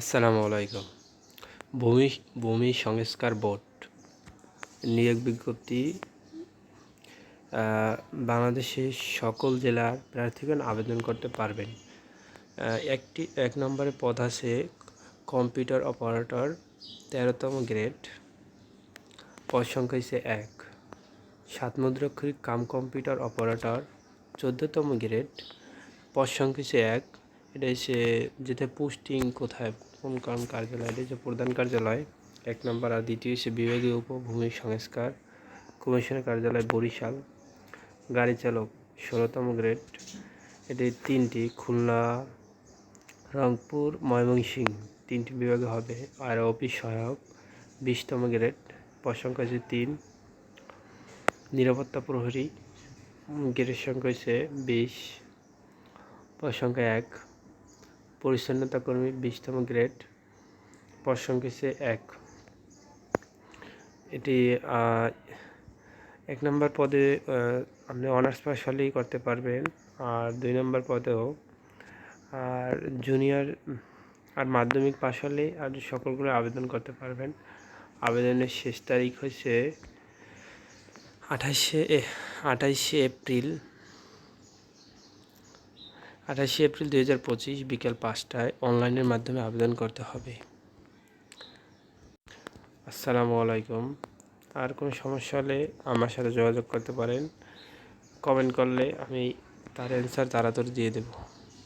আসসালামু আলাইকুম। ভূমি ভূমি সংস্কার বোর্ড নিয়োগ বিজ্ঞপ্তি বাংলাদেশের সকল জেলার প্রার্থীগণ আবেদন করতে পারবেন। একটি, এক নম্বরে পদ আছে কম্পিউটার অপারেটর, তেরোতম গ্রেড। পদ সংখ্যা হচ্ছে এক। সাত মুদ্রাক্ষরিক কাম কম্পিউটার অপারেটর, চোদ্দোতম গ্রেড। পদ সংখ্যা হচ্ছে এক। এটা হচ্ছে যেটা পোস্টিং কোথায়, কোন কোন কার্যালয়, এটা হচ্ছে প্রধান কার্যালয়, এক নম্বর। আর দ্বিতীয় হচ্ছে বিভাগীয় উপভূমি সংস্কার কমিশনের কার্যালয় বরিশাল। গাড়ি চালক, ষোলোতম গ্রেড এটি তিনটি, খুলনা, রংপুর ময়মনসিংহ তিনটি বিভাগে হবে। আর অফিস সহায়ক, বিশতম গ্রেড পদ সংখ্যা হচ্ছে তিন। নিরাপত্তা প্রহরী গ্রেডের সংখ্যা হচ্ছে বিশ পদ সংখ্যা এক। পরিচ্ছন্নতা কর্মী বিশতম গ্রেড, পদ এক। এটি এক নম্বর পদে আপনি অনার্স পাস হলেই করতে পারবেন, আর দুই নম্বর পদেও। আর জুনিয়র আর মাধ্যমিক পাস হলে আর সকলগুলো আবেদন করতে পারবেন। আবেদনের শেষ তারিখ হচ্ছে আঠাশে আঠাইশে এপ্রিল। আঠাশে এপ্রিল দুই হাজার পঁচিশ বিকেল পাঁচটায় অনলাইনের মাধ্যমে আবেদন করতে হবে। আসসালামু আলাইকুম। আর কোনো সমস্যা হলে আমার সাথে যোগাযোগ করতে পারেন। কমেন্ট করলে আমি তার অ্যান্সার তাড়াতাড়ি দিয়ে দেবো।